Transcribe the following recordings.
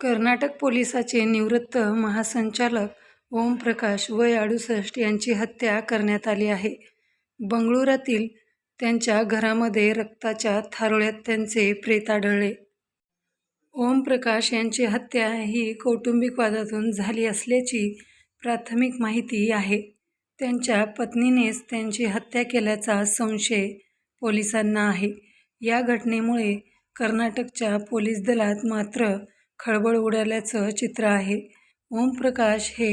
कर्नाटक पोलिसाचे निवृत्त महासंचालक ओमप्रकाश वय अडुसष्ट यांची हत्या करण्यात आली आहे. बंगळुरातील त्यांच्या घरामध्ये रक्ताच्या थारोळ्यात त्यांचे प्रेत आढळले. ओमप्रकाश यांची हत्या ही कौटुंबिक वादातून झाली असल्याची प्राथमिक माहिती आहे. त्यांच्या पत्नीनेच त्यांची हत्या केल्याचा संशय पोलिसांना आहे. या घटनेमुळे कर्नाटकच्या पोलीस दलात मात्र खळबळ उडाल्याचं चित्र आहे. ओमप्रकाश हे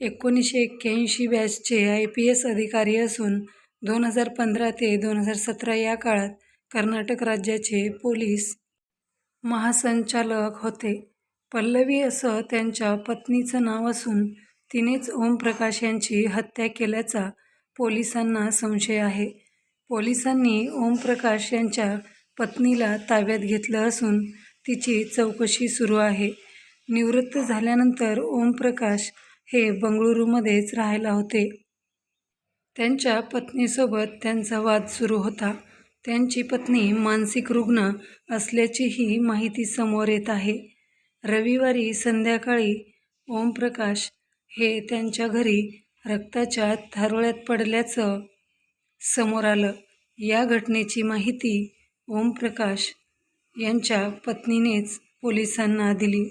एकोणीसशे एक्क्याऐंशी बॅचचे आय पी एस अधिकारी असून दोन हजार पंधरा ते दोन हजार सतरा या काळात कर्नाटक राज्याचे पोलीस महासंचालक होते. पल्लवी असं त्यांच्या पत्नीचं नाव असून तिनेच ओमप्रकाश यांची हत्या केल्याचा पोलिसांना संशय आहे. पोलिसांनी ओमप्रकाश यांच्या पत्नीला ताब्यात घेतलं असून तिची चौकशी सुरू आहे. निवृत्त झाल्यानंतर ओमप्रकाश हे बंगळुरूमध्येच राहायला होते. त्यांच्या पत्नीसोबत त्यांचा वाद सुरू होता. त्यांची पत्नी मानसिक रुग्ण असल्याचीही माहिती समोर येत आहे. रविवारी संध्याकाळी ओमप्रकाश हे त्यांच्या घरी रक्ताच्या थारोळ्यात पडल्याचं समोर आलं. या घटनेची माहिती ओमप्रकाश यांच्या पत्नीनेच पोलिसांना दिली.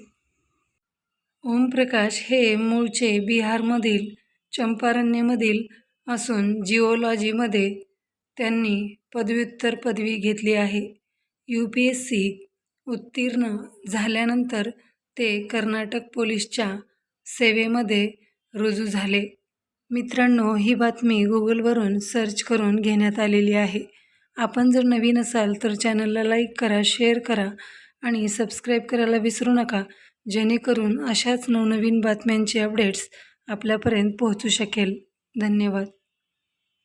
ओमप्रकाश हे मूळचे बिहारमधील चंपारण्यमधील असून जिओलॉजीमध्ये त्यांनी पदव्युत्तर पदवी घेतली आहे. यू पी एस सी उत्तीर्ण झाल्यानंतर ते कर्नाटक पोलीसच्या सेवेमध्ये रुजू झाले. मित्रांनो ही बातमी गुगलवरून सर्च करून घेण्यात आलेली आहे. आपण जर नवीन असाल तर चॅनलला लाईक करा, शेअर करा आणि सबस्क्राईब करायला विसरू नका जेणेकरून अशाच नवनवीन बातम्यांचे अपडेट्स आपल्यापर्यंत पोहोचू शकेल. धन्यवाद.